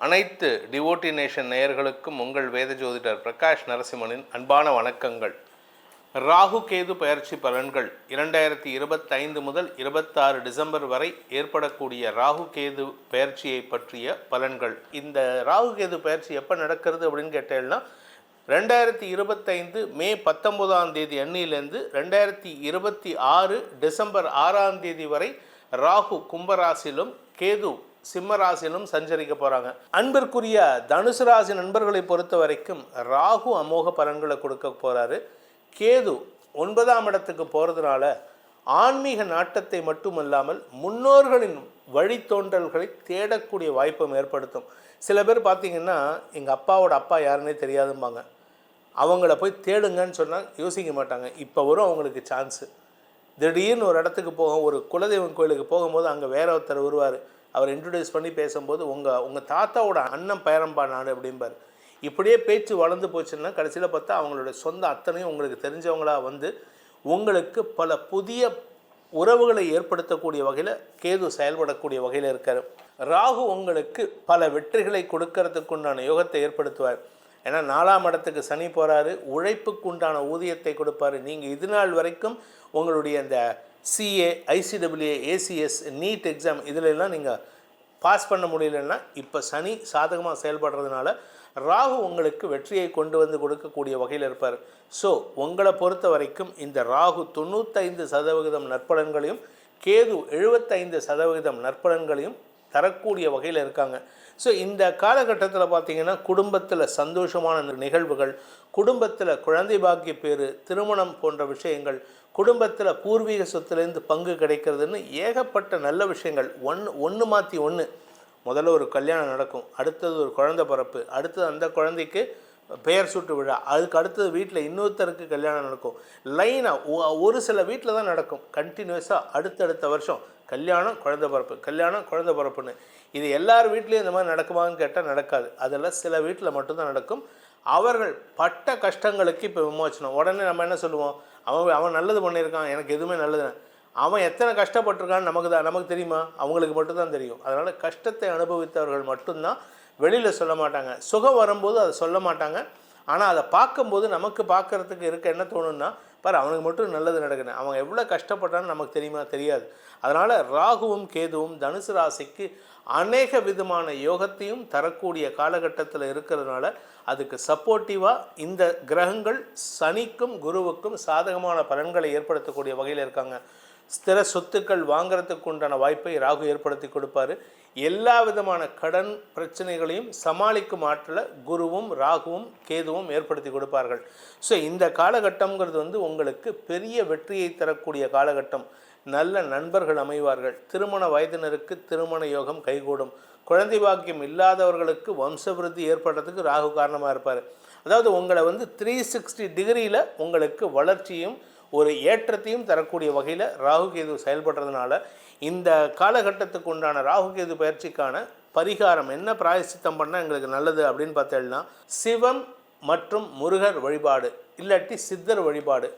அனைத்து devotee nation நேயர்களுக்கும் உங்கள் வேத ஜோதிடர் பிரகாஷ் நரசிம்மனின் அன்பான வணக்கங்கள். ராகு கேது பயிற்சி பலன்கள் இரண்டாயிரத்தி இருபத்தைந்து முதல் இருபத்தாறு டிசம்பர் வரை ஏற்படக்கூடிய ராகு கேது பயிற்சியை பற்றிய பலன்கள். இந்த ராகு கேது பயிற்சி எப்போ நடக்கிறது அப்படின்னு கேட்டேன்னா ரெண்டாயிரத்தி இருபத்தைந்து மே பத்தொம்போதாம் தேதி அன்னியிலேருந்து ரெண்டாயிரத்தி இருபத்தி ஆறு டிசம்பர் ஆறாம் தேதி வரை ராகு கும்பராசிலும் கேது சிம்ம ராசியிலும் சஞ்சரிக்க போகிறாங்க அன்பிற்குரிய தனுசு ராசி நண்பர்களை பொறுத்த வரைக்கும் ராகு அமோக பலன்களை கொடுக்க போகிறாரு கேது ஒன்பதாம் இடத்துக்கு போகிறதுனால ஆன்மீக நாட்டத்தை மட்டுமல்லாமல் முன்னோர்களின் வழித்தோன்றல்களை தேடக்கூடிய வாய்ப்பும் ஏற்படுத்தும். சில பேர் பார்த்தீங்கன்னா எங்கள் அப்பாவோட அப்பா யாருன்னே தெரியாதும்பாங்க. அவங்கள போய் தேடுங்கன்னு சொன்னால் யோசிக்க மாட்டாங்க. இப்போ வரும் அவங்களுக்கு சான்ஸு திடீர்னு ஒரு இடத்துக்கு போகும் ஒரு குலதெய்வம் கோயிலுக்கு போகும்போது அங்கே வேற ஒருத்தர் வருவார். அவர் இன்ட்ரடியூஸ் பண்ணி பேசும்போது உங்கள் உங்கள் தாத்தாவோட அண்ணன் பேரம்பா நாடு அப்படிம்பார். இப்படியே பேச்சு வளர்ந்து போச்சுன்னா கடைசியில் பார்த்தா அவங்களுடைய சொந்த அத்தனையும் உங்களுக்கு தெரிஞ்சவங்களாக வந்து உங்களுக்கு பல புதிய உறவுகளை ஏற்படுத்தக்கூடிய வகையில் கேது செயல்படக்கூடிய வகையில் இருக்கார். ராகு உங்களுக்கு பல வெற்றிகளை கொடுக்கறதுக்கு உண்டான யோகத்தை ஏற்படுத்துவார். ஏன்னா நாலாம் இடத்துக்கு சனி போகிறாரு உழைப்புக்கு உண்டான ஊதியத்தை கொடுப்பாரு. நீங்கள் இது நாள் வரைக்கும் உங்களுடைய இந்த CA ICWA ACS NEET exam இதிலெல்லாம் நீங்கள் பாஸ் பண்ண முடியலன்னா இப்போ சனி சாதகமாக செயல்படுறதுனால ராகு உங்களுக்கு வெற்றியை கொண்டு வந்து கொடுக்கக்கூடிய வகையில் இருப்பார். ஸோ உங்களை பொறுத்த வரைக்கும் இந்த ராகு தொண்ணூத்தைந்து சதவிகிதம் நற்பலன்களையும் கேது எழுபத்தைந்து சதவிகிதம் நற்பலன்களையும் தரக்கூடிய வகையில் இருக்காங்க. ஸோ இந்த காலகட்டத்தில் பார்த்தீங்கன்னா குடும்பத்தில் சந்தோஷமான நிகழ்வுகள் குடும்பத்தில் குழந்தை பாக்கிய பேர் திருமணம் போன்ற விஷயங்கள் குடும்பத்தில் பூர்வீக சொத்துலேருந்து பங்கு கிடைக்கிறதுன்னு ஏகப்பட்ட நல்ல விஷயங்கள். ஒன்று ஒன்று மாற்றி ஒன்று முதல்ல ஒரு கல்யாணம் நடக்கும் அடுத்தது ஒரு குழந்தை பிறப்பு அடுத்தது அந்த குழந்தைக்கு பெயர் சுட்டு விழா அதுக்கு அடுத்தது வீட்டில் இன்னொருத்தருக்கு கல்யாணம் நடக்கும். லைனாக ஒரு சில வீட்டில் தான் நடக்கும். கண்டினியூஸாக அடுத்தடுத்த வருஷம் கல்யாணம் குழந்தை பிறப்பு கல்யாணம் குழந்தை பிறப்புன்னு. இது எல்லார் வீட்லேயும் இந்த மாதிரி நடக்குமான்னு கேட்டால் நடக்காது. அதெல்லாம் சில வீட்டில் மட்டும்தான் நடக்கும். அவர்கள் பட்ட கஷ்டங்களுக்கு இப்போ விமோச்சனம் உடனே நம்ம என்ன சொல்லுவோம்? அவன் அவன் நல்லது பண்ணியிருக்கான். எனக்கு எதுவுமே நல்லது அவன் எத்தனை கஷ்டப்பட்டிருக்கான்னு நமக்கு தான் நமக்கு தெரியுமா? அவங்களுக்கு மட்டும்தான் தெரியும். அதனால் கஷ்டத்தை அனுபவித்தவர்கள் மட்டும்தான் வெளியில் சொல்ல மாட்டாங்க. சுகம் வரும்போது அதை சொல்ல மாட்டாங்க. ஆனால் அதை பார்க்கும்போது நமக்கு பார்க்குறதுக்கு இருக்க என்ன தோணுன்னா பாரு அவனுக்கு மட்டும் நல்லது நடக்குது. அவன் எவ்வளோ கஷ்டப்பட்டான்னு நமக்கு தெரியுமா? தெரியாது. அதனால் ராகுவும் கேதுவும் தனுசு ராசிக்கு அநேக விதமான யோகத்தையும் தரக்கூடிய காலகட்டத்தில் இருக்கிறதுனால அதுக்கு சப்போர்ட்டிவாக இந்த கிரகங்கள் சனிக்கும் குருவுக்கும் சாதகமான பலன்களை ஏற்படுத்தக்கூடிய வகையில் இருக்காங்க. ஸ்திர சொத்துக்கள் வாங்குறதுக்கு உண்டான வாய்ப்பை ராகு ஏற்படுத்தி கொடுப்பாரு. எல்லா விதமான கடன் பிரச்சனைகளையும் சமாளிக்கும் ஆற்றில் குருவும் ராகுவும் கேதுவும் ஏற்படுத்தி கொடுப்பார்கள். ஸோ இந்த காலகட்டம்ங்கிறது வந்து உங்களுக்கு பெரிய வெற்றியை தரக்கூடிய காலகட்டம். நல்ல நண்பர்கள் அமைவார்கள். திருமண வயதினருக்கு திருமண யோகம் கைகூடும். குழந்தை பாக்கியம் இல்லாதவர்களுக்கு வம்சவிருத்தி ஏற்படுறதுக்கு ராகு காரணமாக இருப்பார். அதாவது உங்களை வந்து த்ரீ சிக்ஸ்டி டிகிரியில் உங்களுக்கு வளர்ச்சியும் ஒரு ஏற்றத்தையும் தரக்கூடிய வகையில் ராகு கேது செயல்படுறதுனால இந்த காலகட்டத்துக்கு உண்டான ராகு கேது பயிற்சிக்கான பரிகாரம் என்ன பிராயசித்தம் பண்ணால் எங்களுக்கு நல்லது அப்படின்னு பார்த்தேன்னா சிவம் மற்றும் முருகர் வழிபாடு இல்லாட்டி சித்தர் வழிபாடு.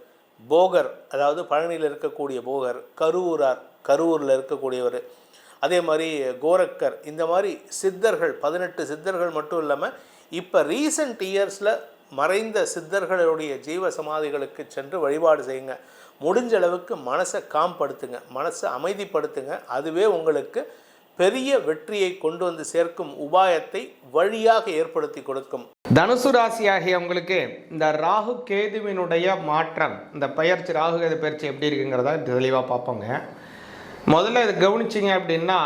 போகர் அதாவது பழனியில் இருக்கக்கூடிய போகர் கருவூரார் கருவூரில் இருக்கக்கூடியவர். அதே மாதிரி கோரக்கர் இந்த மாதிரி சித்தர்கள் பதினெட்டு சித்தர்கள் மட்டும் இல்லாமல் இப்போ ரீசன்ட் இயர்ஸில் மறைந்த சித்தர்களுடைய ஜீவ சமாதிகளுக்கு சென்று வழிபாடு செய்யுங்க. முடிஞ்ச அளவுக்கு மனசை காம்படுத்துங்க மனசை அமைதிப்படுத்துங்க. அதுவே உங்களுக்கு பெரிய வெற்றியை கொண்டு வந்து சேர்க்கும் உபாயத்தை வழியாக ஏற்படுத்தி கொடுக்கும். தனுசு ராசி ஆகிய உங்களுக்கு இந்த ராகு கேதுவினுடைய மாற்றம் இந்த பயிற்சி ராகு கேது பயிற்சி எப்படி இருக்குங்கிறத தெளிவாக பார்ப்போங்க. முதல்ல இது கவனிச்சிங்க அப்படின்னா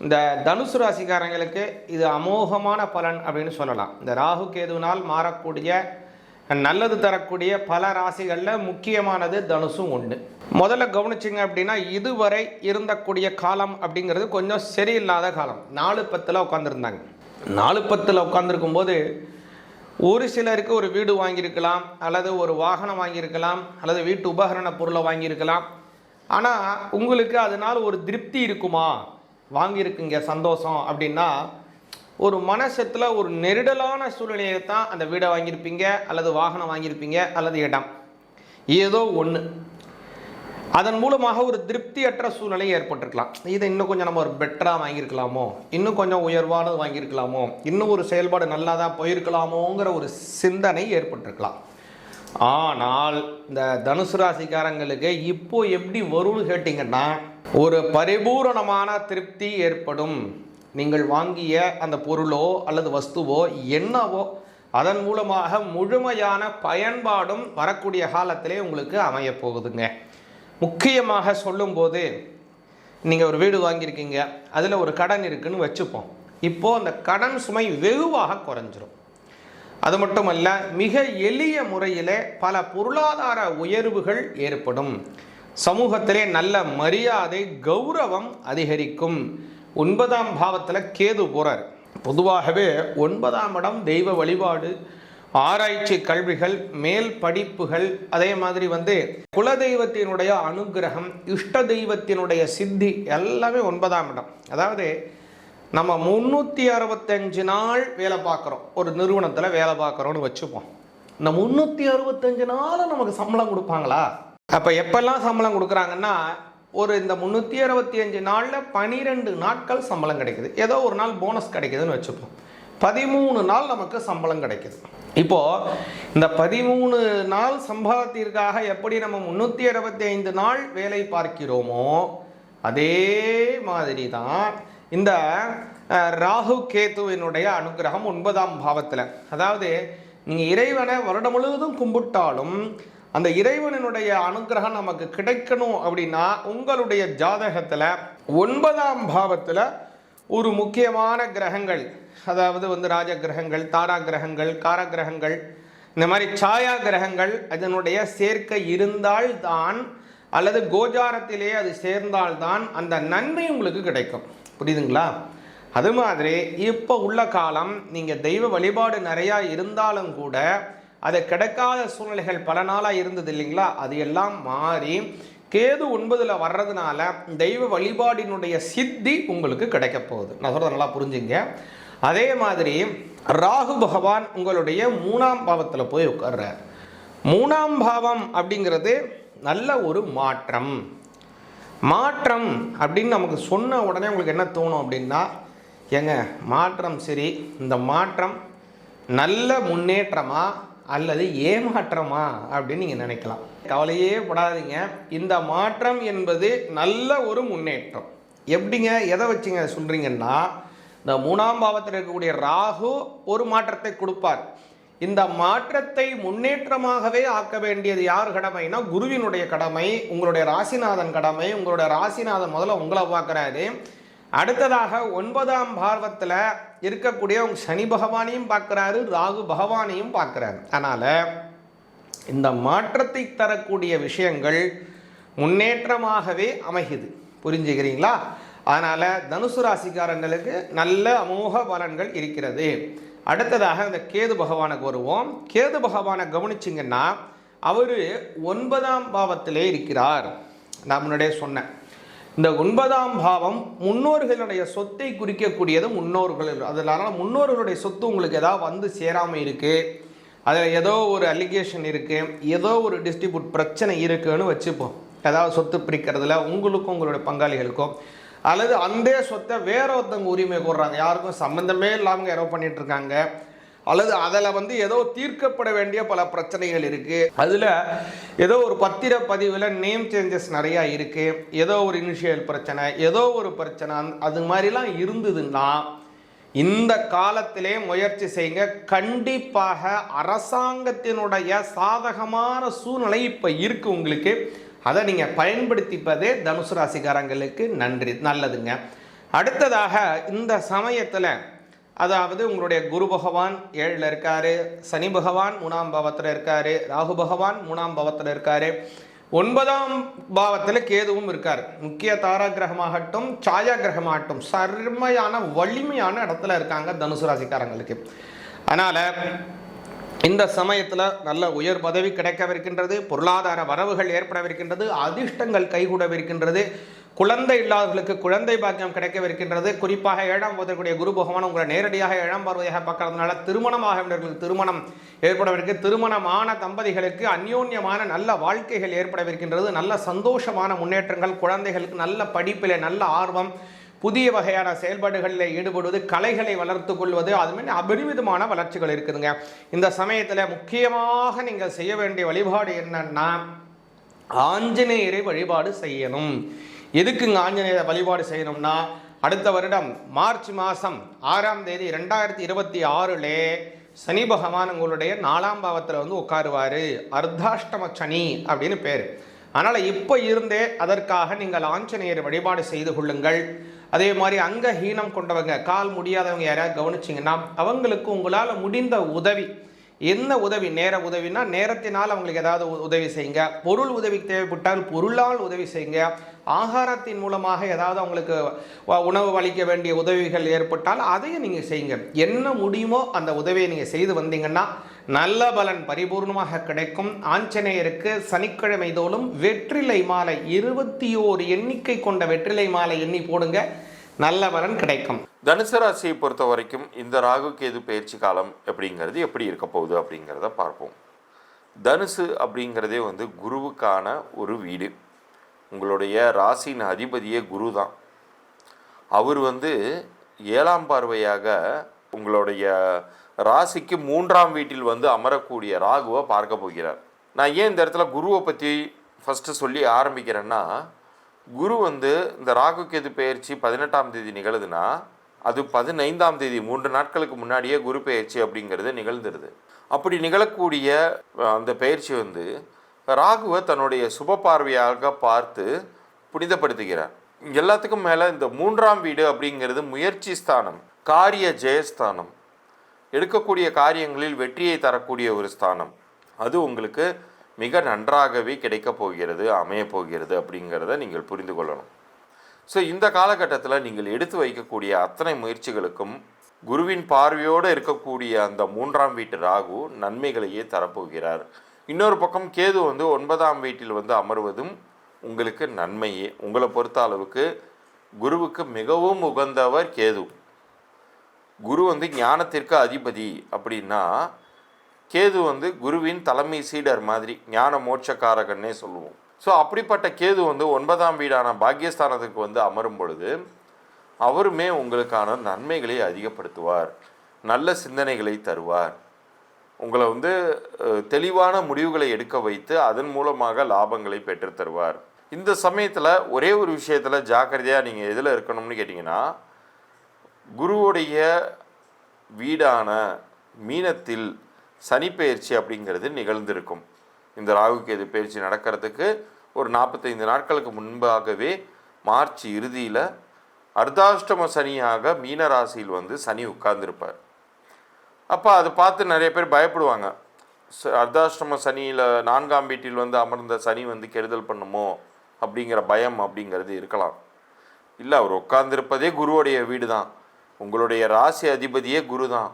இந்த தனுசு ராசிக்காரங்களுக்கு இது அமோகமான பலன் அப்படின்னு சொல்லலாம். இந்த ராகு கேதுவினால் மாறக்கூடிய நல்லது தரக்கூடிய பல ராசிகளில் முக்கியமானது தனுசும் ஒன்று முதல்ல கவனிச்சிங்க அப்படின்னா இதுவரை இருந்தக்கூடிய காலம் அப்படிங்கிறது கொஞ்சம் சரியில்லாத காலம். நாலு பத்தில் உட்காந்துருந்தாங்க நாலு பத்தில் உட்காந்துருக்கும் போது ஒரு சிலருக்கு ஒரு வீடு வாங்கியிருக்கலாம் அல்லது ஒரு வாகனம் வாங்கியிருக்கலாம் அல்லது வீட்டு உபகரண பொருளை வாங்கியிருக்கலாம். ஆனால் உங்களுக்கு அதனால் ஒரு திருப்தி இருக்குமா? வாங்கியிருக்குங்க சந்தோஷம் அப்படின்னா ஒரு மனசத்தில் ஒரு நெருடலான சூழ்நிலையை தான் அந்த வீடை வாங்கியிருப்பீங்க அல்லது வாகனம் வாங்கியிருப்பீங்க அல்லது இடம். ஏதோ ஒன்று அதன் மூலமாக ஒரு திருப்தியற்ற சூழ்நிலை ஏற்பட்டிருக்கலாம். இதை இன்னும் கொஞ்சம் நம்ம ஒரு பெட்டராக வாங்கியிருக்கலாமோ? இன்னும் கொஞ்சம் உயர்வானது வாங்கியிருக்கலாமோ? இன்னும் ஒரு செயல்பாடு நல்லா தான் போயிருக்கலாமோங்கிற ஒரு சிந்தனை ஏற்பட்டிருக்கலாம். ஆனால் இந்த தனுசு ராசிக்காரங்களுக்கு இப்போ எப்படி வரும்னு கேட்டிங்கன்னா ஒரு பரிபூரணமான திருப்தி ஏற்படும். நீங்கள் வாங்கிய அந்த பொருளோ அல்லது வஸ்துவோ என்னவோ அதன் மூலமாக முழுமையான பயன்பாடும் வரக்கூடிய காலத்திலே உங்களுக்கு அமையப் போகுதுங்க. முக்கியமாக சொல்லும்போது நீங்கள் ஒரு வீடு வாங்கியிருக்கீங்க அதில் ஒரு கடன் இருக்குன்னு வச்சுப்போம். இப்போது அந்த கடன் சுமை வெகுவாக குறைஞ்சிரும். அது மட்டுமல்ல மிக எளிய முறையில் பல பொருளாதார உயர்வுகள் ஏற்படும். சமூகத்திலே நல்ல மரியாதை கௌரவம் அதிகரிக்கும். ஒன்பதாம் பாவத்தில் கேது போகிறார் பொதுவாகவே ஒன்பதாம் இடம் தெய்வ வழிபாடு ஆராய்ச்சி கல்விகள் மேல் படிப்புகள் அதே மாதிரி வந்து குலதெய்வத்தினுடைய அனுகிரகம் இஷ்ட தெய்வத்தினுடைய சித்தி எல்லாமே ஒன்பதாம் இடம். அதாவது நம்ம முந்நூற்றி அறுபத்தஞ்சு நாள் வேலை பார்க்குறோம். ஒரு நிறுவனத்தில் வேலை பார்க்குறோன்னு வச்சுப்போம். இந்த முந்நூற்றி அறுபத்தஞ்சு நாள் நமக்கு சம்பளம் கொடுப்பாங்களா? அப்போ எப்பெல்லாம் சம்பளம் கொடுக்குறாங்கன்னா ஒரு இந்த முந்நூற்றி அறுபத்தி அஞ்சு நாளில் பனிரெண்டு நாட்கள் சம்பளம் கிடைக்குது. ஏதோ ஒரு நாள் போனஸ் கிடைக்குதுன்னு வச்சுப்போம். பதிமூணு நாள் நமக்கு சம்பளம் கிடைக்குது. இப்போது இந்த பதிமூணு நாள் சம்பளத்திற்காக எப்படி நம்ம முந்நூற்றி அறுபத்தி ஐந்து நாள் வேலை பார்க்கிறோமோ அதே மாதிரி தான் இந்த ராகு கேத்துவினுடைய அனுகிரகம் ஒன்பதாம் பாவத்தில். அதாவது நீங்கள் இறைவனை வருடம் முழுவதும் கும்பிட்டாலும் அந்த இறைவனினுடைய அனுகிரகம் நமக்கு கிடைக்கணும் அப்படின்னா உங்களுடைய ஜாதகத்தில் ஒன்பதாம் பாவத்தில் ஒரு முக்கியமான கிரகங்கள் அதாவது வந்து ராஜ கிரகங்கள் தாரா கிரகங்கள் கார கிரகங்கள் இந்த மாதிரி சாயா கிரகங்கள் அதனுடைய சேர்க்கை இருந்தால்தான் அல்லது கோஜாரத்திலே அது சேர்ந்தால்தான் அந்த நன்மை உங்களுக்கு கிடைக்கும். புரியுதுங்களா? அது மாதிரி இப்போ உள்ள காலம் நீங்கள் தெய்வ வழிபாடு நிறையா இருந்தாலும் கூட அது கிடைக்காத சூழ்நிலைகள் பல நாளாக இருந்தது இல்லைங்களா? அது எல்லாம் மாறி கேது ஒன்பதில் வர்றதுனால தெய்வ வழிபாடினுடைய சித்தி உங்களுக்கு கிடைக்க போகுது. நான் சொல்கிறத நல்லா புரிஞ்சுங்க. அதே மாதிரி ராகு பகவான் உங்களுடைய மூணாம் பாவத்தில் போய் உட்கார்றார். மூணாம் பாவம் அப்படிங்கிறது நல்ல ஒரு மாற்றம். மாற்றம் அப்படின்னு நமக்கு சொன்ன உடனே உங்களுக்கு என்ன தோணும் அப்படின்னா ஏங்க மாற்றம் சரி இந்த மாற்றம் நல்ல முன்னேற்றமா அல்லது ஏமாற்றமா அப்படின்னு நீங்கள் நினைக்கலாம். கவலையே படாதீங்க. இந்த மாற்றம் என்பது நல்ல ஒரு முன்னேற்றம். எப்படிங்க எதை வச்சுங்க சொல்கிறீங்கன்னா இந்த மூணாம் பாவத்தில் இருக்கக்கூடிய ராகு ஒரு மாற்றத்தை கொடுப்பார். இந்த மாற்றத்தை முன்னேற்றமாகவே ஆக்க வேண்டியது யார் கடமைனா குருவினுடைய கடமை உங்களுடைய ராசிநாதன் கடமை உங்களுடைய ராசிநாதன் முதல்ல உங்களை பார்க்குறாரு அடுத்ததாக ஒன்பதாம் பார்வத்தில் இருக்கக்கூடிய உங்க சனி பகவானையும் பார்க்குறாரு ராகு பகவானையும் பார்க்குறாரு. அதனால் இந்த மாற்றத்தை தரக்கூடிய விஷயங்கள் முன்னேற்றமாகவே அமைகுது புரிஞ்சுக்கிறீங்களா? அதனால் தனுசு ராசிக்காரங்களுக்கு நல்ல அமோக பலன்கள் இருக்கிறது. அடுத்ததாக இந்த கேது பகவானுக்கு வருவோம் கேது பகவானை கவனிச்சிங்கன்னா அவர் ஒன்பதாம் பாவத்திலே இருக்கிறார். நான் முன்னாடியே சொன்னேன். இந்த ஒன்பதாம் பாவம் முன்னோர்களுடைய சொத்தை குறிக்கக்கூடியது முன்னோர்கள். அதனால முன்னோர்களுடைய சொத்து உங்களுக்கு ஏதாவது வந்து சேராமல் இருக்குது அதில் ஏதோ ஒரு அலிகேஷன் இருக்குது ஏதோ ஒரு டிஸ்ட்ரிபியூட் பிரச்சனை இருக்குன்னு வச்சுப்போம். ஏதாவது சொத்து பிரிக்கிறதுல உங்களுக்கும் உங்களுடைய பங்காளிகளுக்கும். அல்லது அந்த சொத்தை வேற ஒருத்தவங்க உரிமை கூடுறாங்க யாருக்கும் சம்மந்தமே இல்லாமல் யாரோ பண்ணிட்டு இருக்காங்க அல்லது அதில் வந்து ஏதோ தீர்க்கப்பட வேண்டிய பல பிரச்சனைகள் இருக்குது அதில் ஏதோ ஒரு பத்திர பதிவில் நேம் சேஞ்சஸ் நிறையா இருக்குது ஏதோ ஒரு இனிஷியல் பிரச்சனை ஏதோ ஒரு பிரச்சனை அது மாதிரிலாம் இருந்ததுன்னா இந்த காலத்திலே முயற்சி செய்யுங்க. கண்டிப்பாக அரசாங்கத்தினுடைய சாதகமான சூழ்நிலை இப்போ இருக்கு உங்களுக்கு. அதை நீங்கள் பயன்படுத்திப்பதே தனுசு ராசிக்காரங்களுக்கு நன்றி நல்லதுங்க. அடுத்ததாக இந்த சமயத்தில் அதாவது உங்களுடைய குரு பகவான் ஏழில் இருக்கார் சனி பகவான் மூணாம் பாவத்தில் இருக்கார் ராகு பகவான் மூணாம் பாவத்தில் இருக்கார். ஒன்பதாம் பாவத்தில் கேதுவும் இருக்கார். முக்கிய தாரா கிரகமாகட்டும் சாயா கிரகமாகட்டும் சர்மையான வலிமையான இடத்துல இருக்காங்க தனுசு ராசிக்காரங்களுக்கு. அதனால் இந்த சமயத்தில் நல்ல உயர் பதவி கிடைக்கவிருக்கின்றது பொருளாதார வரவுகள் ஏற்படவிருக்கின்றது அதிர்ஷ்டங்கள் கைகூடவிருக்கின்றது குழந்தை இல்லாதவர்களுக்கு குழந்தை பாக்கியம் கிடைக்கவிருக்கின்றது. குறிப்பாக ஏழாம் போதற்குரிய குரு பகவான் உங்களை நேரடியாக ஏழாம் பார்வையாக பார்க்கறதுனால திருமணமாக திருமணம் ஏற்படவிருக்கு. திருமணமான தம்பதிகளுக்கு அந்யோன்யமான நல்ல வாழ்க்கைகள் ஏற்படவிருக்கின்றது. நல்ல சந்தோஷமான முன்னேற்றங்கள் குழந்தைகளுக்கு நல்ல படிப்பிலே நல்ல ஆர்வம் புதிய வகையான செயல்பாடுகளில் ஈடுபடுவது கலைகளை வளர்த்து கொள்வது அது மாதிரி அபரிமிதமான வளர்ச்சிகள் இருக்குதுங்க. இந்த சமயத்தில் முக்கியமாக நீங்கள் செய்ய வேண்டிய வழிபாடு என்னன்னா ஆஞ்சநேயரை வழிபாடு செய்யணும். எதுக்குங்க ஆஞ்சநேயரை வழிபாடு செய்யணும்னா அடுத்த வருடம் மார்ச் மாதம் ஆறாம் தேதி ரெண்டாயிரத்தி இருபத்தி ஆறில் சனி பகவான் உங்களுடைய நாலாம் பாவத்தில் வந்து உட்காருவார். அர்த்தாஷ்டம சனி அப்படின்னு பேர். அதனால் இப்போ இருந்தே அதற்காக நீங்கள் ஆஞ்சநேயர் வழிபாடு செய்து கொள்ளுங்கள். அதே மாதிரி அங்கஹீனம் கொண்டவங்க கால் முடியாதவங்க யாராவது கவனிச்சிங்கன்னா அவங்களுக்கு உங்களால் முடிந்த உதவி என்ன உதவி? நேர உதவினா நேரத்தினால் அவங்களுக்கு ஏதாவது உதவி செய்யுங்க. பொருள் உதவி தேவைப்பட்டால் பொருளால் உதவி செய்யுங்க. ஆகாரத்தின் மூலமாக ஏதாவது அவங்களுக்கு வ- உணவு அளிக்க வேண்டிய உதவிகள் ஏற்பட்டால் அதையும் நீங்கள் செய்யுங்க. என்ன முடியுமோ அந்த உதவியை நீங்கள் செய்து வந்தீங்கன்னா நல்ல பலன் பரிபூர்ணமாக கிடைக்கும். ஆஞ்சநேயருக்கு சனிக்கிழமை தோறும் வெற்றிலை மாலை இருபத்தி ஓரு எண்ணிக்கை கொண்ட வெற்றிலை மாலை எண்ணி போடுங்க. நல்ல பலன் கிடைக்கும். தனுசு ராசியை பொறுத்த வரைக்கும் இந்த ராகு கேது பயிற்சி காலம் எப்படிங்கிறது எப்படி இருக்க போகுது அப்படிங்கிறத பார்ப்போம். தனுசு அப்படிங்கிறதே வந்து குருவுக்கான ஒரு வீடு. உங்களுடைய ராசியின் அதிபதியே குரு தான் அவர் வந்து ஏழாம் பார்வையாக உங்களுடைய ராசிக்கு மூன்றாம் வீட்டில் வந்து அமரக்கூடிய ராகுவை பார்க்க போகிறார். நான் ஏன் இந்த இடத்துல குருவை பற்றி ஃபஸ்ட்டு சொல்லி ஆரம்பிக்கிறேன்னா குரு வந்து இந்த ராகு கேது பயிற்சி பதினெட்டாம் தேதி நிகழுதுன்னா அது பதினைந்தாம் தேதி மூன்று நாட்களுக்கு முன்னாடியே குரு பெயர்ச்சி அப்படிங்கிறது நிகழ்ந்துருது. அப்படி நிகழக்கூடிய அந்த பயிற்சி வந்து ராகுவை தன்னுடைய சுப பார்வையாக பார்த்து புனிதப்படுத்துகிறார். எல்லாத்துக்கும் மேலே இந்த மூன்றாம் வீடு அப்படிங்கிறது முயற்சி ஸ்தானம் காரிய ஜெயஸ்தானம். எடுக்கக்கூடிய காரியங்களில் வெற்றியை தரக்கூடிய ஒரு ஸ்தானம். அது உங்களுக்கு மிக நன்றாகவே கிடைக்கப் போகிறது அமையப் போகிறது அப்படிங்கிறத நீங்கள் புரிந்து கொள்ளணும். ஸோ இந்த காலகட்டத்தில் நீங்கள் எடுத்து வைக்கக்கூடிய அத்தனை முயற்சிகளுக்கும் குருவின் பார்வையோடு இருக்கக்கூடிய அந்த மூன்றாம் வீட்டு ராகு நன்மைகளையே தரப்போகிறார். இன்னொரு பக்கம் கேது வந்து ஒன்பதாம் வீட்டில் வந்து அமர்வதும் உங்களுக்கு நன்மையே. உங்களை பொறுத்த அளவுக்கு குருவுக்கு மிகவும் உகந்தவர் கேது. குரு வந்து ஞானத்திற்கு அதிபதி அப்படின்னா கேது வந்து குருவின் தலைமை சீடர் மாதிரி ஞான மோட்சக்காரகன்னே சொல்லுவோம். ஸோ அப்படிப்பட்ட கேது வந்து ஒன்பதாம் வீடான பாக்கியஸ்தானத்துக்கு வந்து அமரும் பொழுது அவருமே உங்களுக்கான நன்மைகளை அதிகப்படுத்துவார் நல்ல சிந்தனைகளை தருவார். உங்களை வந்து தெளிவான முடிவுகளை எடுக்க வைத்து அதன் மூலமாக லாபங்களை பெற்றுத்தருவார் இந்த சமயத்தில் ஒரே ஒரு விஷயத்தில் ஜாக்கிரதையாக நீங்கள் எதில் இருக்கணும்னு கேட்டிங்கன்னா குருவுடைய வீடான மீனத்தில் சனிப்பெயர்ச்சி அப்படிங்கிறது நிகழ்ந்திருக்கும். இந்த ராகுகேது பயிற்சி நடக்கிறதுக்கு ஒரு நாற்பத்தைந்து நாட்களுக்கு முன்பாகவே மார்ச் இறுதியில் அர்த்தாஷ்டம சனியாக மீன ராசியில் வந்து சனி உட்கார்ந்துருப்பார். அப்போ அதை பார்த்து நிறைய பேர் பயப்படுவாங்க. ச- அர்த்தாஷ்டம சனியில் நான்காம் வீட்டில் வந்து அமர்ந்த சனி வந்து கெடுதல் பண்ணுமோ அப்படிங்கிற பயம் அப்படிங்கிறது இருக்கலாம். இல்லை அவர் உட்கார்ந்திருப்பதே குருவுடைய வீடு தான் உங்களுடைய ராசி அதிபதியே குரு தான்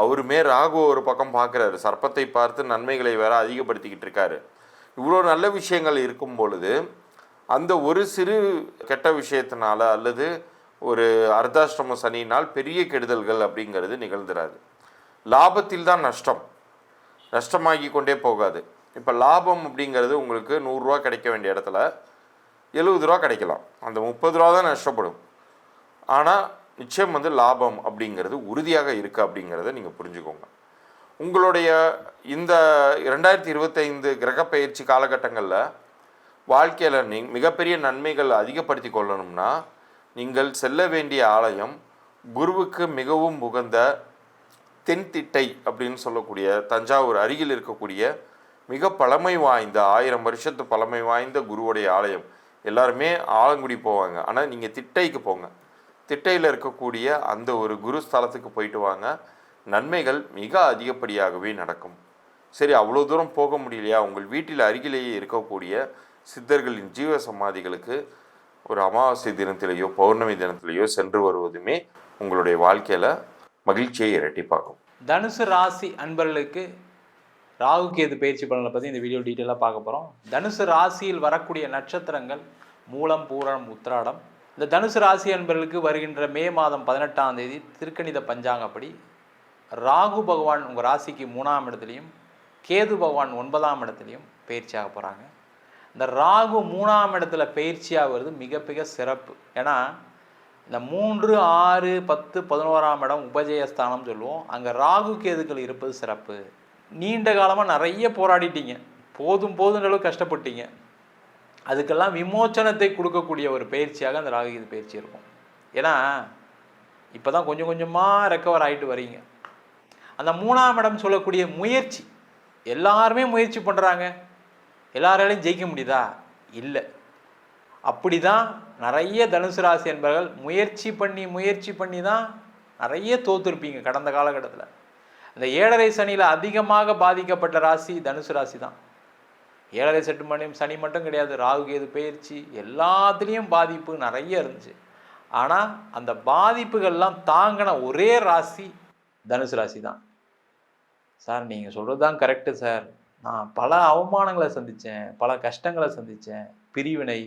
அவருமே ராகு ஒரு பக்கம் பார்க்குறாரு. சர்ப்பத்தை பார்த்து நன்மைகளை வேற அதிகப்படுத்திக்கிட்டு இருக்காரு. இவ்வளோ நல்ல விஷயங்கள் இருக்கும் பொழுது அந்த ஒரு சிறு கெட்ட விஷயத்தினால அல்லது ஒரு அர்த்தாஷ்டம சனியினால் பெரிய கெடுதல்கள் அப்படிங்கிறது நிகழ்ந்துராது. லாபத்தில் தான் நஷ்டம். நஷ்டமாகி கொண்டே போகாது. இப்போ லாபம் அப்படிங்கிறது உங்களுக்கு நூறுரூவா கிடைக்க வேண்டிய இடத்துல எழுபது ரூபா கிடைக்கலாம். அந்த முப்பது ரூபா தான் நஷ்டப்படும். ஆனால் நிச்சயம் வந்து லாபம் அப்படிங்கிறது உறுதியாக இருக்குது அப்படிங்கிறத நீங்கள் புரிஞ்சுக்கோங்க. உங்களுடைய இந்த ரெண்டாயிரத்தி இருபத்தைந்து கிரகப்பயிற்சி காலகட்டங்களில் வாழ்க்கையில் நீ மிகப்பெரிய நன்மைகள் அதிகப்படுத்தி கொள்ளணும்னா நீங்கள் செல்ல வேண்டிய ஆலயம் குருவுக்கு மிகவும் உகந்த தென்திட்டை அப்படின்னு சொல்லக்கூடிய தஞ்சாவூர் அருகில் இருக்கக்கூடிய மிக பழமை வாய்ந்த ஆயிரம் வருஷத்து பழமை வாய்ந்த குருவுடைய ஆலயம். எல்லாருமே ஆலங்குடி போவாங்க. ஆனால் நீங்கள் திட்டைக்கு போங்க. திட்டையில் இருக்கக்கூடிய அந்த ஒரு குரு ஸ்தலத்துக்கு போயிட்டு வாங்க. நன்மைகள் மிக அதிகப்படியாகவே நடக்கும். சரி அவ்வளோ தூரம் போக முடியலையா? உங்கள் வீட்டில் அருகிலேயே இருக்கக்கூடிய சித்தர்களின் ஜீவ சமாதிகளுக்கு ஒரு அமாவாசை தினத்திலேயோ பௌர்ணமி தினத்திலேயோ சென்று வருவதுமே உங்களுடைய வாழ்க்கையில் மகிழ்ச்சியை இரட்டிப்பாக்கும் தனுசு ராசி அன்பர்களுக்கு ராகு கேது பயிற்சி பலனை பற்றி இந்த வீடியோ டீட்டெயிலாக பார்க்க போகிறோம் தனுசு ராசியில் வரக்கூடிய நட்சத்திரங்கள் மூலம் பூரம் உத்திராடம் இந்த தனுசு ராசி அன்பர்களுக்கு வருகின்ற மே மாதம் பதினெட்டாம் தேதி திருக்கணித பஞ்சாங்கப்படி ராகு பகவான் உங்கள் ராசிக்கு மூணாம் இடத்துலையும் கேது பகவான் ஒன்பதாம் இடத்துலையும் பயிற்சியாக போகிறாங்க இந்த ராகு மூணாம் இடத்துல பயிற்சியாக வருது மிக மிக சிறப்பு. ஏன்னா இந்த மூன்று ஆறு பத்து பதினோராம் இடம் உபஜயஸ்தானம் சொல்லுவோம். அங்கே ராகு கேதுக்கள் இருப்பது சிறப்பு. நீண்ட காலமாக நிறைய போராடிட்டீங்க. போதும் போதும் அளவு கஷ்டப்பட்டீங்க. அதுக்கெல்லாம் விமோச்சனத்தை கொடுக்கக்கூடிய ஒரு பயிற்சியாக அந்த ராகு பயிற்சி இருக்கும். ஏன்னா இப்போ தான் கொஞ்சம் கொஞ்சமாக ரெக்கவர் ஆகிட்டு வரீங்க. அந்த மூணாம் இடம் சொல்லக்கூடிய முயற்சி எல்லாருமே முயற்சி பண்ணுறாங்க எல்லாராலையும் ஜெயிக்க முடியுதா? இல்லை. அப்படி தான் நிறைய தனுசு ராசி என்பவர்கள் முயற்சி பண்ணி முயற்சி பண்ணி தான் நிறைய தோத்துருப்பீங்க கடந்த காலகட்டத்தில். இந்த ஏழரை சனியில் அதிகமாக பாதிக்கப்பட்ட ராசி தனுசு ராசி தான் ஏழரை செட்டு மணி சனி மட்டும் கிடையாது ராகு கேது பயிற்சி எல்லாத்துலேயும் பாதிப்பு நிறைய இருந்துச்சு. ஆனால் அந்த பாதிப்புகள்லாம் தாங்கின ஒரே ராசி தனுசு ராசி தான். சார் நீங்கள் சொல்கிறது தான் கரெக்டு சார். நான் பல அவமானங்களை சந்தித்தேன் பல கஷ்டங்களை சந்தித்தேன் பிரிவினை.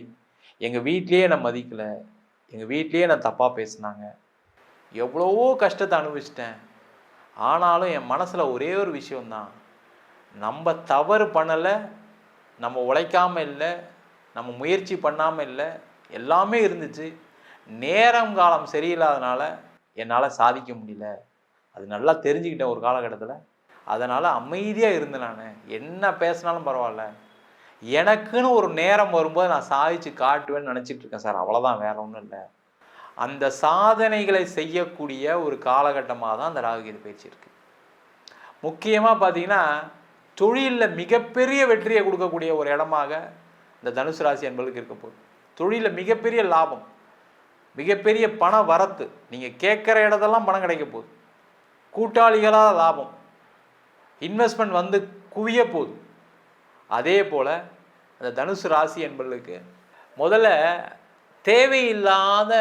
எங்கள் வீட்லேயே நான் மதிக்கலை எங்கள் வீட்லேயே நான் தப்பாக பேசினாங்க. எவ்வளவோ கஷ்டத்தை அனுபவிச்சிட்டேன். ஆனாலும் என் மனசில் ஒரே ஒரு விஷயம்தான். நம்ம தவறு பண்ணலை நம்ம உழைக்காமல் இல்லை நம்ம முயற்சி பண்ணாமல் இல்லை எல்லாமே இருந்துச்சு. நேரம் காலம் சரியில்லாதனால என்னால் சாதிக்க முடியல. அது நல்லா தெரிஞ்சுக்கிட்டேன் ஒரு காலகட்டத்தில். அதனால் அமைதியாக இருந்தேன் நான். என்ன பேசினாலும் பரவாயில்ல. எனக்குன்னு ஒரு நேரம் வரும்போது நான் சாதிச்சு காட்டுவேன்னு நினச்சிட்டு இருக்கேன் சார். அவ்வளோதான் வேற ஒன்றும் இல்லை. அந்த சாதனைகளை செய்யக்கூடிய ஒரு காலகட்டமாக தான் அந்த ராகுகேது பயிற்சி இருக்குது முக்கியமாக பார்த்தீங்கன்னா தொழிலில் மிகப்பெரிய வெற்றியை கொடுக்கக்கூடிய ஒரு இடமாக இந்த தனுசு ராசி என்பதுக்கு இருக்க போகுது. தொழிலில் மிகப்பெரிய லாபம் மிகப்பெரிய பண வரத்து நீங்கள் கேட்குற இடத்தெல்லாம் பணம் கிடைக்க போகுது. கூட்டாளிகளாக லாபம் இன்வெஸ்ட்மெண்ட் வந்து குவிய போகுது. அதே போல் அந்த தனுசு ராசி என்பவர்களுக்கு முதல்ல தேவையில்லாத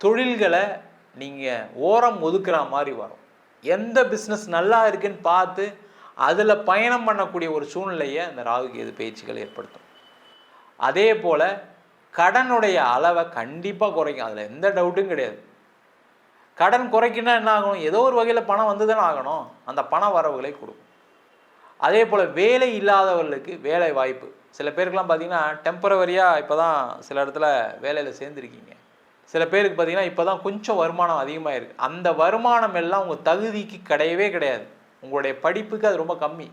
தொழில்களை நீங்கள் ஓரம் ஒதுக்குற மாதிரி வரும். எந்த பிஸ்னஸ் நல்லா இருக்குன்னு பார்த்து அதில் பயணம் பண்ணக்கூடிய ஒரு சூழ்நிலையை அந்த ராகு கேது பயிற்சிகள் ஏற்படுத்தும். அதே போல் கடனுடைய அளவை கண்டிப்பாக குறைக்கும். அதில் எந்த டவுட்டும் கிடையாது. கடன் குறைக்கினா என்ன ஆகணும்? ஏதோ ஒரு வகையில் பணம் வந்து தானே ஆகணும். அந்த பண வரவுகளை கொடுக்கும். அதே போல் வேலை இல்லாதவர்களுக்கு வேலை வாய்ப்பு. சில பேருக்கெலாம் பார்த்தீங்கன்னா டெம்பரவரியாக இப்போ தான் சில இடத்துல வேலையில் சேர்ந்துருக்கீங்க. சில பேருக்கு பார்த்தீங்கன்னா இப்போ தான் கொஞ்சம் வருமானம் அதிகமாக இருக்குது அந்த வருமானம் எல்லாம் உங்கள் தகுதிக்கு கிடையவே கிடையாது. உங்களுடைய படிப்புக்கு அது ரொம்ப கம்மி.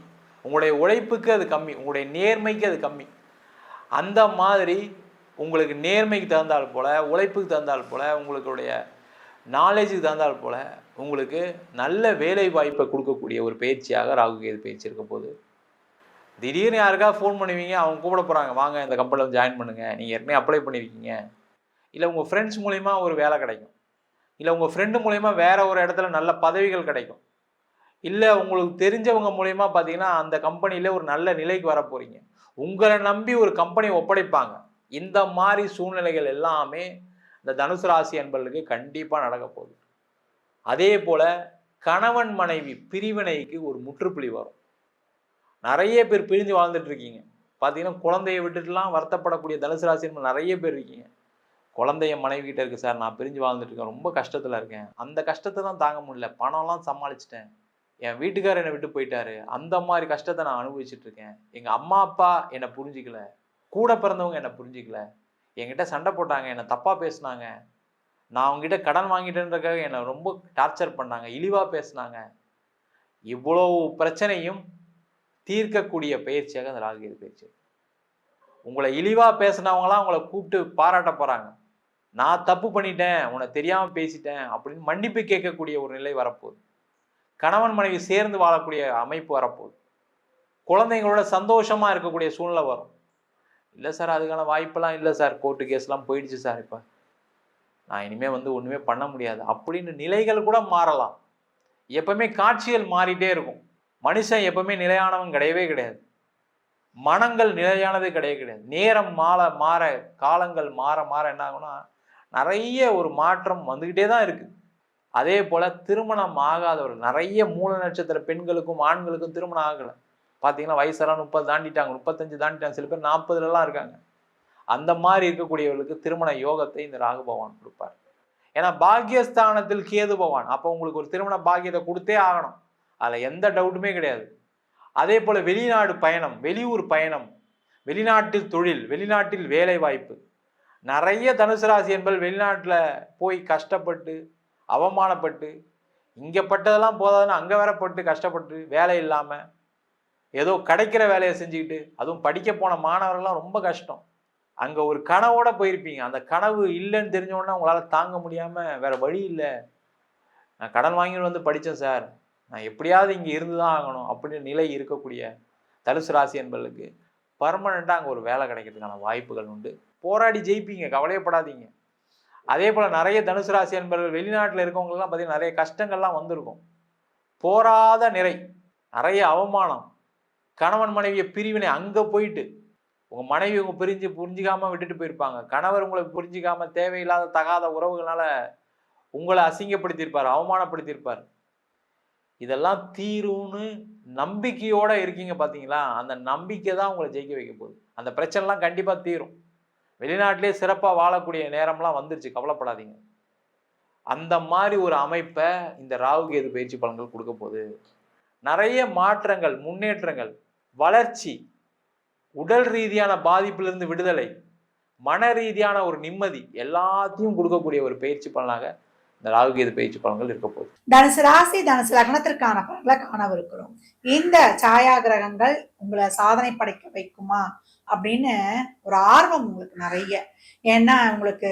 உங்களுடைய உழைப்புக்கு அது கம்மி. உங்களுடைய நேர்மைக்கு அது கம்மி. அந்த மாதிரி உங்களுக்கு நேர்மைக்கு தகுந்தால் போல் உழைப்புக்கு தகுந்தால் போல் உங்களுடைய நாலேஜுக்கு தகுந்தால் போல் உங்களுக்கு நல்ல வேலை வாய்ப்பை கொடுக்கக்கூடிய ஒரு பயிற்சியாக ராகு கேது பயிற்சி இருக்க போது திடீர்னு யாருக்கா ஃபோன் பண்ணுவீங்க அவங்க கூப்பிட போகிறாங்க வாங்க இந்த கம்பெனியில் வந்து ஜாயின் பண்ணுங்கள் நீங்கள் ஏற்கனவே அப்ளை பண்ணியிருக்கீங்க. இல்லை உங்கள் ஃப்ரெண்ட்ஸ் மூலிமா ஒரு வேலை கிடைக்கும். இல்லை உங்கள் ஃப்ரெண்டு மூலிமா வேறு ஒரு இடத்துல நல்ல பதவிகள் கிடைக்கும். இல்லை உங்களுக்கு தெரிஞ்சவங்க மூலயமா பார்த்தீங்கன்னா அந்த கம்பெனியில் ஒரு நல்ல நிலைக்கு வர போகிறீங்க உங்களை நம்பி ஒரு கம்பெனி ஒப்படைப்பாங்க. இந்த மாதிரி சூழ்நிலைகள் எல்லாமே இந்த தனுசு ராசி என்பர்களுக்கு கண்டிப்பாக நடக்க போகுது. அதே போல் கணவன் மனைவி பிரிவினைக்கு ஒரு முற்றுப்புள்ளி வரும். நிறைய பேர் பிரிஞ்சு வாழ்ந்துட்டு இருக்கீங்க. பார்த்தீங்கன்னா குழந்தைய விட்டுட்டுலாம் வருத்தப்படக்கூடிய தனுசு ராசி நிறைய பேர் இருக்கீங்க. குழந்தைய மனைவி கிட்ட இருக்கு சார் நான் பிரிஞ்சு வாழ்ந்துட்டு இருக்கேன். ரொம்ப கஷ்டத்தில் இருக்கேன். அந்த கஷ்டத்தை தான் தாங்க முடியல. பணம்லாம் சமாளிச்சிட்டேன். என் வீட்டுக்காரர் என்னை விட்டு போயிட்டாரு. அந்த மாதிரி கஷ்டத்தை நான் அனுபவிச்சுட்டு இருக்கேன். எங்கள் அம்மா அப்பா என்னை புரிஞ்சிக்கல. கூட பிறந்தவங்க என்னை புரிஞ்சிக்கல. என்கிட்ட சண்டை போட்டாங்க என்னை தப்பாக பேசுனாங்க. நான் அவங்ககிட்ட கடன் வாங்கிட்டேன்றக்காக என்னை ரொம்ப டார்ச்சர் பண்ணாங்க இழிவாக பேசுனாங்க. இவ்வளோ பிரச்சனையும் தீர்க்கக்கூடிய பயிற்சியாக அந்த ராகுகேது பயிற்சி உங்களை இழிவாக பேசுனவங்களாம் உங்களை கூப்பிட்டு பாராட்ட போகிறாங்க நான் தப்பு பண்ணிட்டேன் உன்னை தெரியாமல் பேசிட்டேன் அப்படின்னு மன்னிப்பு கேட்கக்கூடிய ஒரு நிலை வரப்போகுது. கணவன் மனைவி சேர்ந்து வாழக்கூடிய அமைப்பு வரப்போகுது. குழந்தைங்களோட சந்தோஷமாக இருக்கக்கூடிய சூழ்நிலை வரும். இல்லை சார் அதுக்கான வாய்ப்பெல்லாம் இல்லை சார். கோர்ட்டு கேஸ்லாம் போயிடுச்சு சார் இப்போ. நான் இனிமேல் வந்து ஒன்றுமே பண்ண முடியாது. அப்படின்னு நிலைகள் கூட மாறலாம். எப்பவுமே காட்சிகள் மாறிட்டே இருக்கும். மனுஷன் எப்பவுமே நிலையானவன் கிடையவே கிடையாது. மனங்கள் நிலையானதே கிடையவே கிடையாது. நேரம் மாற மாற காலங்கள் மாற மாற என்ன ஆகும்னா நிறைய ஒரு மாற்றம் வந்துக்கிட்டே தான் இருக்குது அதே போல் திருமணம் ஆகாதவர்கள் நிறைய மூல நட்சத்திர பெண்களுக்கும் ஆண்களுக்கும் திருமணம் ஆகலை. பார்த்தீங்கன்னா வயசெல்லாம் முப்பது தாண்டிட்டாங்க முப்பத்தஞ்சு தாண்டிட்டாங்க சில பேர் நாற்பதுலலாம் இருக்காங்க. அந்த மாதிரி இருக்கக்கூடியவர்களுக்கு திருமண யோகத்தை இந்த ராகு பகவான் கொடுப்பார். ஏன்னா பாக்கியஸ்தானத்தில் கேது பகவான். அப்போ உங்களுக்கு ஒரு திருமண பாக்கியத்தை கொடுத்தே ஆகணும். அதில் எந்த டவுட்டுமே கிடையாது. அதே போல் வெளிநாடு பயணம் வெளியூர் பயணம் வெளிநாட்டில் தொழில் வெளிநாட்டில் வேலை வாய்ப்பு நிறைய தனுசு ராசி என்பது வெளிநாட்டில் போய் கஷ்டப்பட்டு அவமானப்பட்டு இங்கே பட்டதெல்லாம் போதாதுன்னு அங்கே வேற பட்டு கஷ்டப்பட்டு வேலை இல்லாமல் ஏதோ கிடைக்கிற வேலையை செஞ்சுக்கிட்டு அதுவும் படிக்க போன மாணவர்கள்லாம் ரொம்ப கஷ்டம். அங்கே ஒரு கனவோட போயிருப்பீங்க. அந்த கனவு இல்லைன்னு தெரிஞ்சோடனே உங்களால் தாங்க முடியாமல் வேறு வழி இல்லை. நான் கடன் வாங்கிட்டு வந்து படித்தேன் சார். நான் எப்படியாவது இங்கே இருந்து தான் ஆகணும் அப்படின்னு நிலை இருக்கக்கூடிய தனுசு ராசி என்பவர்களுக்கு பர்மனெண்ட்டாக அங்கே ஒரு வேலை கிடைக்கிறதுக்கான வாய்ப்புகள் உண்டு. போராடி ஜெயிப்பீங்க. கவலையப்படாதீங்க. அதே போல் நிறைய தனுசு ராசி என்பவர்கள் வெளிநாட்டில் இருக்கவங்கலாம் பார்த்தீங்கன்னா நிறைய கஷ்டங்கள்லாம் வந்திருக்கும். போராத நிறை நிறைய அவமானம். கணவன் மனைவியை பிரிவினை அங்கே போயிட்டு உங்கள் மனைவி உங்க பிரிஞ்சு புரிஞ்சிக்காமல் விட்டுட்டு போயிருப்பாங்க. கணவர் உங்களை புரிஞ்சிக்காமல் தேவையில்லாத தகாத உறவுகளால் உங்களை அசிங்கப்படுத்தியிருப்பார் அவமானப்படுத்தியிருப்பார். இதெல்லாம் தீரும்னு நம்பிக்கையோடு இருக்கீங்க பார்த்தீங்களா அந்த நம்பிக்கை தான் உங்களை ஜெயிக்க வைக்க போகுது. அந்த பிரச்சனைலாம் கண்டிப்பாக தீரும். வெளிநாட்டிலே சிறப்பாக வாழக்கூடிய நேரம்லாம் வந்துருச்சு. கவலைப்படாதீங்க. அந்த மாதிரி ஒரு அமைப்பை இந்த ராகு கேது பயிற்சி பலன்கள் கொடுக்க போகுது. நிறைய மாற்றங்கள் முன்னேற்றங்கள் வளர்ச்சி உடல் ரீதியான பாதிப்பிலிருந்து விடுதலை மன ரீதியான ஒரு நிம்மதி எல்லாத்தையும் கொடுக்கக்கூடிய ஒரு பயிற்சி பலனாக இந்த ராகுகேது பயிற்சி பலன்கள் இருக்க போகுது. தனுசு ராசி தனுசு லக்னத்திற்கான பலன்களை காணவிருக்கிறோம். இந்த சாயா கிரகங்கள் உங்களை சாதனை படைக்க வைக்குமா அப்படின்னு ஒரு ஆர்வம் உங்களுக்கு நிறைய. ஏன்னா உங்களுக்கு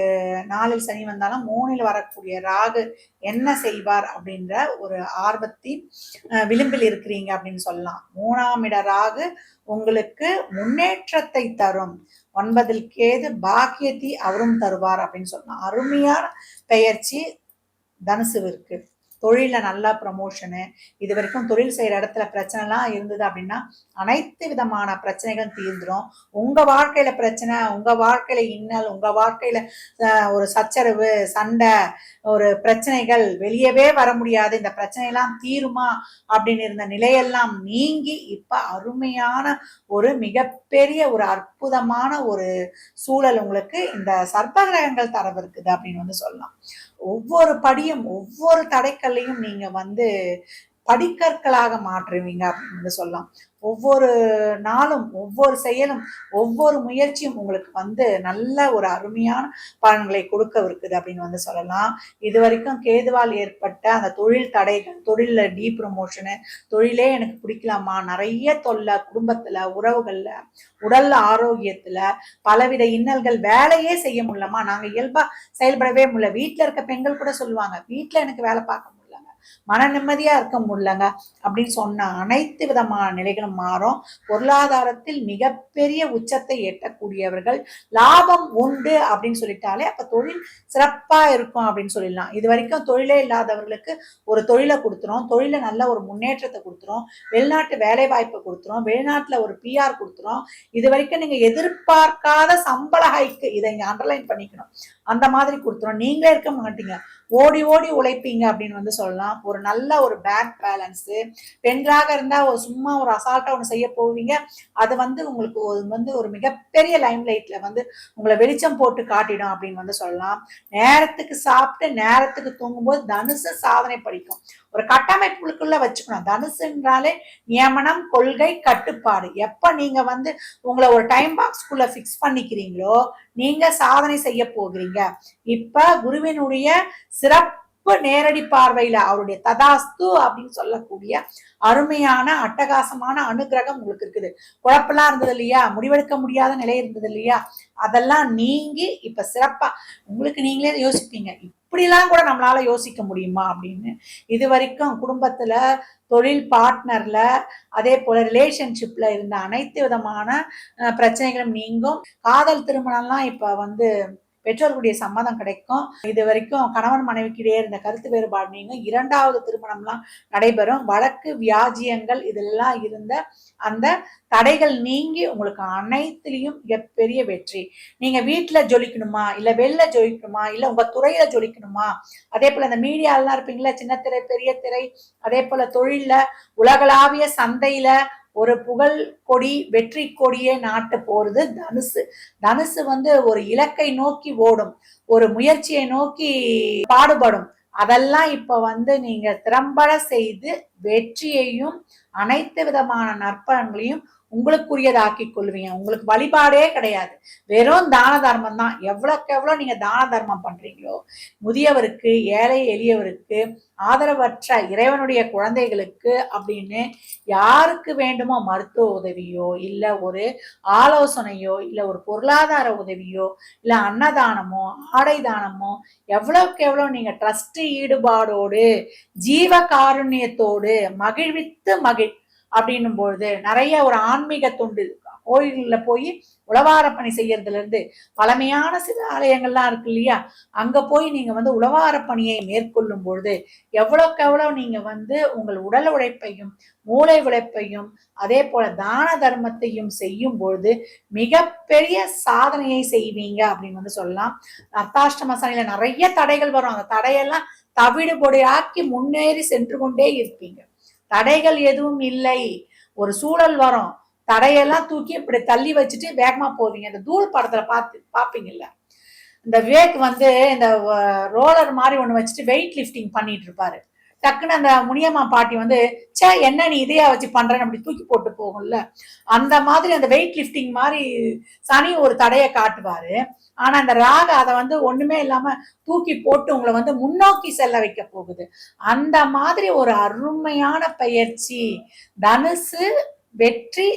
நாலில் சனி வந்தாலும் மூணில் வரக்கூடிய ராகு என்ன செய்வார் அப்படின்ற ஒரு ஆர்வத்தின் விளிம்பில் இருக்கிறீங்க அப்படின்னு சொல்லலாம். மூணாம் இட ராகு உங்களுக்கு முன்னேற்றத்தை தரும். ஒன்பதில் கேது பாக்கியத்தை அவரும் தருவார் அப்படின்னு சொல்லலாம். அருமையான பெயர்ச்சி தனுசுவிற்கு தொழில நல்லா ப்ரமோஷனு இது வரைக்கும் தொழில் செய்கிற இடத்துல பிரச்சனைலாம் இருந்தது அப்படின்னா அனைத்து விதமான பிரச்சனைகளும் தீர்ந்துடும் உங்க வாழ்க்கையில பிரச்சனை உங்க வாழ்க்கையில இன்னல் உங்க வாழ்க்கையில ஒரு சச்சரவு சண்டை ஒரு பிரச்சனைகள் வெளியவே வர முடியாது. இந்த பிரச்சனையெல்லாம் தீருமா அப்படின்னு இருந்த நிலையெல்லாம் நீங்கி இப்போ அருமையான ஒரு மிகப்பெரிய ஒரு அற்புதமான ஒரு சூழல் உங்களுக்கு இந்த சர்ப்பகிரகங்கள் தரவிருக்குது அப்படின்னு வந்து சொல்லலாம். ஒவ்வொரு படியும் ஒவ்வொரு தடைக்கல்லையும் நீங்க வந்து படிக்கற்களாக மாற்றுவீங்க அப்படின்னு சொல்லலாம். ஒவ்வொரு நாளும் ஒவ்வொரு செயலும் ஒவ்வொரு முயற்சியும் உங்களுக்கு வந்து நல்ல ஒரு அருமையான பலன்களை கொடுக்கவிருக்குது அப்படின்னு வந்து சொல்லலாம். இது வரைக்கும் கேதுவால் ஏற்பட்ட அந்த தொழில் தடைகள் தொழிலில் டீ ப்ரொமோஷனு தொழிலே எனக்கு பிடிக்கலாமா நிறைய தொல்லை குடும்பத்துல உறவுகள்ல உடல் ஆரோக்கியத்துல பலவித இன்னல்கள் வேலையே செய்ய முடியலமா நாங்க இயல்பா செயல்படவே முடியல. வீட்டில் இருக்க பெண்கள் கூட சொல்லுவாங்க வீட்டில் எனக்கு வேலை பார்க்க முடியும் மன நிம்மதியா இருக்க முடியலங்க. அப்படின்னு சொன்ன அனைத்து விதமான நிலைகளும் மாறும். பொருளாதாரத்தில் மிகப்பெரிய உச்சத்தை எட்டக்கூடியவர்கள் லாபம் உண்டு அப்படின்னு சொல்லிட்டாலே அப்ப தொழில் சிறப்பா இருக்கும் அப்படின்னு சொல்லிடலாம். இது வரைக்கும் தொழிலே இல்லாதவர்களுக்கு ஒரு தொழிலை கொடுத்துரும் தொழிலை நல்ல ஒரு முன்னேற்றத்தை கொடுத்துரும் வெளிநாட்டு வேலை வாய்ப்பு கொடுத்துரும் வெளிநாட்டுல ஒரு பிஆர் கொடுத்துரும் இது வரைக்கும் நீங்க எதிர்பார்க்காத சம்பள ஹைக்கு இதை இங்கே அண்டர்லைன் பண்ணிக்கணும். அந்த மாதிரி கொடுத்துரும் நீங்களே இருக்க மாட்டீங்க. ஓடி ஓடி உழைப்பீங்க அப்படின்னு வந்து சொல்லலாம். ஒரு நல்ல ஒரு பேங்க் பேலன்ஸு பெண்களாக இருந்தால் ஒரு சும்மா ஒரு அசால்ட்டாக ஒன்று செய்ய போவீங்க. அது வந்து உங்களுக்கு வந்து ஒரு மிகப்பெரிய லைம் வந்து உங்களை வெளிச்சம் போட்டு காட்டிடும் அப்படின்னு வந்து சொல்லலாம். நேரத்துக்கு சாப்பிட்டு நேரத்துக்கு தூங்கும்போது தனுசு சாதனை படிக்கும். ஒரு கட்டமைப்புக்குள்ள வச்சுக்கணும். தனுசுன்றாலே நியமனம் கொள்கை கட்டுப்பாடு. எப்ப நீங்க வந்து உங்களை ஒரு டைம் பாக்ஸ்க்குள்ள ஃபிக்ஸ் பண்ணிக்கிறீங்களோ நீங்க சாதனை செய்ய போகிறீங்க. இப்ப குருவினுடைய சிறப்பு நேரடி பார்வையில அவருடைய ததாஸ்து அப்படின்னு சொல்லக்கூடிய அருமையான அட்டகாசமான அனுகிரகம் உங்களுக்கு இருக்குது. குழப்பெல்லாம் இருந்தது இல்லையா? முடிவெடுக்க முடியாத நிலை இருந்தது இல்லையா? அதெல்லாம் நீங்கி இப்ப சிறப்பா உங்களுக்கு நீங்களே யோசிப்பீங்க. இப்படிலாம் கூட நம்மளால யோசிக்க முடியுமா அப்படின்னு. இது வரைக்கும் குடும்பத்துல தொழில் பார்ட்னர்ல அதே போல ரிலேஷன்ஷிப்ல இருந்த அனைத்து விதமான பிரச்சனைகளும் நீங்கும். காதல் திருமணம்லாம் இப்ப வந்து பெற்றோர்களுடைய சம்மதம் கிடைக்கும். இது வரைக்கும் கணவன் மனைவிக்கிடையே இருந்த கருத்து வேறுபாடு நீங்கள் இரண்டாவது திருமணம்லாம் நடைபெறும். வழக்கு வியாஜியங்கள் இதெல்லாம் இருந்த அந்த தடைகள் நீங்கி உங்களுக்கு அனைத்துலேயும் மிகப்பெரிய வெற்றி. நீங்கள் வீட்டில் ஜொலிக்கணுமா? இல்லை வெளில ஜொலிக்கணுமா? இல்லை உங்கள் துறையில் ஜொலிக்கணுமா? அதே போல் இந்த மீடியாலாம் இருப்பீங்களா சின்ன திரை பெரிய திரை அதே போல் தொழிலில் உலகளாவிய சந்தையில் ஒரு புகழ் கொடி வெற்றி கொடியே நாட்டு போறது தனுசு. தனுசு வந்து ஒரு இலக்கை நோக்கி ஓடும் ஒரு முயற்சியை நோக்கி பாடுபடும். அதெல்லாம் இப்ப வந்து நீங்க திறம்பட செய்து வெற்றியையும் அனைத்து விதமான நற்பலன்களையும் உங்களுக்குரியதாக்கி கொள்வீங்க. உங்களுக்கு வழிபாடே கிடையாது. வெறும் தான தர்மம் தான். எவ்வளோக்கு எவ்வளோ நீங்கள் தான தர்மம் பண்ணுறீங்களோ முதியவருக்கு ஏழை எளியவருக்கு ஆதரவற்ற இறைவனுடைய குழந்தைகளுக்கு அப்படின்னு யாருக்கு வேண்டுமோ மருத்துவ உதவியோ இல்லை ஒரு ஆலோசனையோ இல்லை ஒரு பொருளாதார உதவியோ இல்லை அன்னதானமோ ஆடை தானமோ எவ்வளோக்கு எவ்வளோ நீங்கள் ட்ரஸ்ட் ஈடுபாடோடு ஜீவ காருண்யத்தோடு மகிழ்வித்து மகிழ் அப்படின்னும் பொழுது நிறைய ஒரு ஆன்மீக தொண்டு கோயிலில் போய் உழவார பணி செய்யறதுலேருந்து பழமையான சில ஆலயங்கள்லாம் இருக்கு இல்லையா? அங்கே போய் நீங்கள் வந்து உழவார பணியை மேற்கொள்ளும் பொழுது எவ்வளோக்கு எவ்வளோ நீங்கள் வந்து உங்கள் உடல் உழைப்பையும் மூளை உழைப்பையும் அதே போல் தான தர்மத்தையும் செய்யும் பொழுது மிகப்பெரிய சாதனையை செய்வீங்க அப்படின்னு வந்து சொல்லலாம். அர்த்தாஷ்டம சனியில் நிறைய தடைகள் வரும். அந்த தடையெல்லாம் தவிடுபொடியாக்கி முன்னேறி சென்று கொண்டே இருப்பீங்க. தடைகள் எதுவும் இல்லை. ஒரு சூழல் வரும். தடையெல்லாம் தூக்கி இப்படி தள்ளி வச்சுட்டு வேகமா போவீங்க. இந்த தூள் படத்துல பார்த்து பார்ப்பீங்கல்ல இந்த வேக் வந்து இந்த ரோலர் மாதிரி ஒன்று வச்சுட்டு வெயிட் லிஃப்டிங் பண்ணிட்டு இருப்பாரு. டக்குன்னு அந்த முனியம்மா பாட்டி வந்து ச்சே என்ன நீ இதையா வச்சு பண்றேன்னு அப்படி தூக்கி போட்டு போகும்ல. அந்த மாதிரி அந்த வெயிட் லிஃப்டிங் மாதிரி சனி ஒரு தடையை காட்டுவாரு. ஆனா அந்த ராக அதை வந்து ஒண்ணுமே இல்லாம தூக்கி போட்டு உங்களை வந்து முன்னோக்கி செல்ல வைக்க போகுது. அந்த மாதிரி ஒரு அருமையான பயிற்சி தனுசு வெற்றி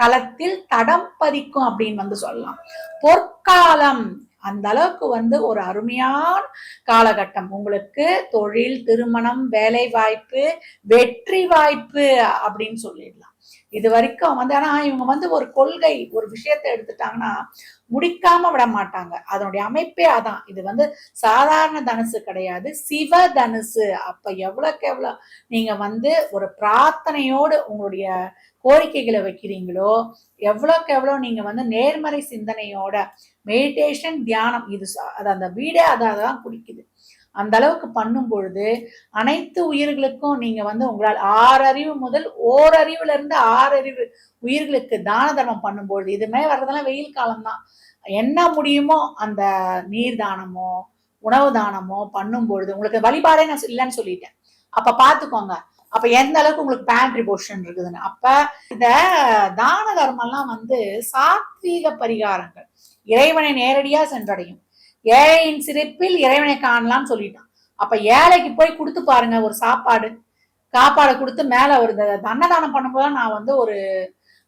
களத்தில் தடம் பதிக்கும் அப்படின்னு வந்து சொல்லலாம். பொற்காலம் அந்த அளவுக்கு வந்து ஒரு அருமையான காலகட்டம். உங்களுக்கு தொழில் திருமணம் வேலை வாய்ப்பு வெற்றி வாய்ப்பு அப்படின்னு சொல்லிடலாம். இது வரைக்கும் வந்து ஆனா இவங்க வந்து ஒரு கொள்கை ஒரு விஷயத்தை எடுத்துட்டாங்கன்னா முடிக்காம விட மாட்டாங்க. அதனுடைய அமைப்பே அதான். இது வந்து சாதாரண தனுசு கிடையாது. சிவ தனுசு. அப்ப எவ்வளோக்கு எவ்வளோ நீங்க வந்து ஒரு பிரார்த்தனையோடு உங்களுடைய கோரிக்கைகளை வைக்கிறீங்களோ எவ்வளோக்கு எவ்வளோ நீங்க வந்து நேர்மறை சிந்தனையோட மெடிடேஷன் தியானம். இது அது அந்த வீடே அதை தான் குடிக்குது. அந்த அளவுக்கு பண்ணும் பொழுது அனைத்து உயிர்களுக்கும் நீங்க வந்து உங்களால் ஆறறிவு முதல் ஓரறிவுல இருந்து ஆறறிவு உயிர்களுக்கு தான தர்மம் பண்ணும்பொழுது இதுமே வர்றதெல்லாம் வெயில் காலம்தான். என்ன முடியுமோ அந்த நீர் தானமோ உணவு தானமோ பண்ணும் பொழுது உங்களுக்கு வழிபாடே நான் இல்லைன்னு சொல்லிட்டேன். அப்ப பாத்துக்கோங்க. அப்ப எந்த அளவுக்கு உங்களுக்கு பேண்ட்ரி பொசிஷன் இருக்குதுன்னு. அப்ப இந்த தான தர்மம்லாம் வந்து சாத்வீக பரிகாரங்கள். இறைவனை நேரடியா சென்றடையும். ஏழையின் சிரிப்பில் இறைவனை காணலாம்னு சொல்லிட்டான். அப்ப ஏழைக்கு போய் கொடுத்து பாருங்க ஒரு சாப்பாடு. சாப்பாடை கொடுத்து மேல ஒரு இந்த அன்னதானம் பண்ணும்போது நான் வந்து ஒரு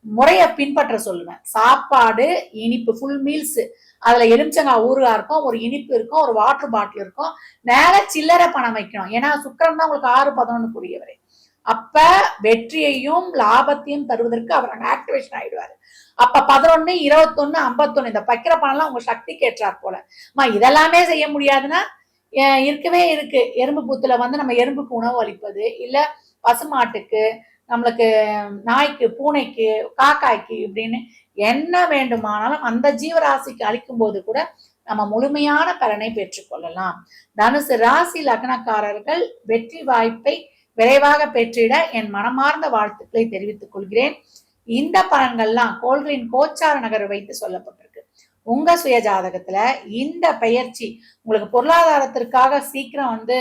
முறையை பின்பற்ற சொல்லுவேன். சாப்பாடு இனிப்பு ஃபுல் மீல்ஸ் அதுல எலுமிச்சங்காய் ஊறுகாய் இருக்கும் ஒரு இனிப்பு இருக்கும் ஒரு வாட்டர் பாட்டில் இருக்கும். மேல சில்லறை பணம் வைக்கணும். ஏன்னா சுக்கரம் தான் உங்களுக்கு ஆறு பதினொன்னு புரியவரே அப்ப வெற்றியையும் லாபத்தையும் தருவதற்கு அவர் அங்கே ஆக்டிவேஷன் ஆயிடுவாரு. அப்ப பதினொன்னு இருபத்தொன்னு ஐம்பத்தொன்னு இந்த பக்கிர பணம்லாம் உங்க சக்தி கேட்டார் போல. அம்மா இதெல்லாமே செய்ய முடியாதுன்னா இருக்கவே இருக்கு. எறும்பு பூத்துல வந்து நம்ம எறும்புக்கு உணவு அளிப்பது இல்ல பசுமாட்டுக்கு நம்மளுக்கு நாய்க்கு பூனைக்கு காக்காய்க்கு இப்படின்னு என்ன வேண்டுமானாலும் அந்த ஜீவராசிக்கு அளிக்கும் போது கூட நம்ம முழுமையான பலனை பெற்றுக்கொள்ளலாம் தனுசு ராசி லக்னக்காரர்கள் வெற்றி வாய்ப்பை விரைவாக பெற்றிட என் மனமார்ந்த வாழ்த்துக்களை தெரிவித்துக் கொள்கிறேன். இந்த பலன்கள்லாம் கோல்களின் கோச்சார நகர் வைத்து சொல்லப்பட்டிருக்கு. உங்க சுய ஜாதகத்துல இந்த பயிற்சி உங்களுக்கு பொருளாதாரத்திற்காக சீக்கிரம் வந்து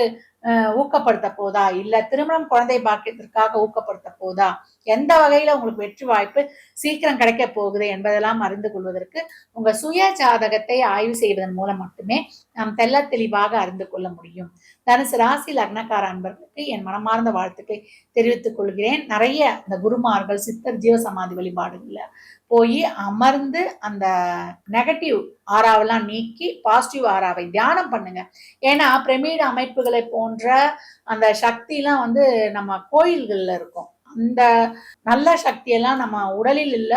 ஊக்கப்படுத்த போதா? இல்ல திருமணம் குழந்தை பாக்கியத்திற்காக ஊக்கப்படுத்த போதா? எந்த வகையில உங்களுக்கு வெற்றி வாய்ப்பு சீக்கிரம் கிடைக்க போகுது என்பதெல்லாம் அறிந்து கொள்வதற்கு உங்க சுய ஜாதகத்தை ஆய்வு செய்வதன் மூலம் மட்டுமே நாம் தெள்ள தெளிவாக அறிந்து கொள்ள முடியும். தனுசு ராசி லக்னக்கார அன்பர்களுக்கு என் மனமார்ந்த வாழ்த்துக்களை தெரிவித்துக் கொள்கிறேன். நிறைய இந்த குருமார்கள் சித்தர் ஜீவசமாதி வழிபாடுகள்ல போய் அமர்ந்து அந்த நெகட்டிவ் ஆறாவெல்லாம் நீக்கி பாசிட்டிவ் ஆறாவை தியானம் பண்ணுங்க. ஏன்னா பிரமிடு அமைப்புகளை போன்ற அந்த சக்திலாம் வந்து நம்ம கோயில்களில் இருக்கும். அந்த நல்ல சக்தியெல்லாம் நம்ம உடலில் உள்ள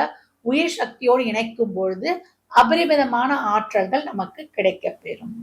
உயிர் சக்தியோடு இணைக்கும் பொழுது அபரிமிதமான ஆற்றல்கள் நமக்கு கிடைக்கப்பெறும்